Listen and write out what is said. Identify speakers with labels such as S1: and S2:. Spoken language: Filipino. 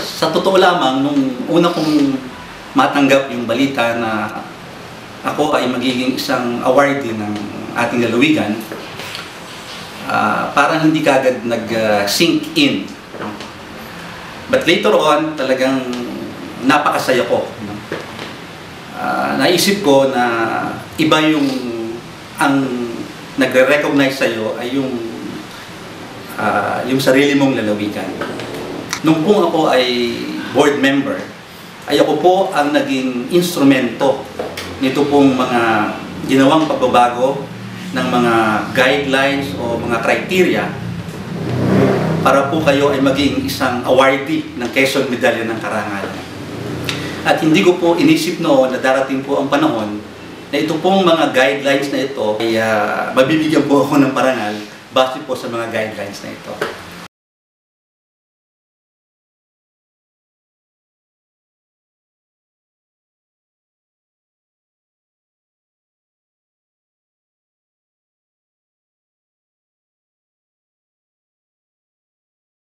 S1: Sa totoo lamang, nung una kong matanggap yung balita na ako ay magiging isang awardee ng ating lalawigan, ah, parang hindi kagad nag-sink in. no? But later on, talagang napakasaya ko. Ah, naisip ko na iba yung ang nagre-recognize sa'yo ay yung ah, yung sarili mong lalawigan. Nung po ako ay board member, ay ako po ang naging instrumento nito pong mga ginawang pagbabago ng mga guidelines o mga criteria para po kayo ay maging isang awardee ng Quezon Medalya ng Karangalan. At hindi ko po inisip noon na darating po ang panahon na ito pong mga guidelines na ito ay ah, mabibigyan po ako ng parangal base po sa mga guidelines na ito.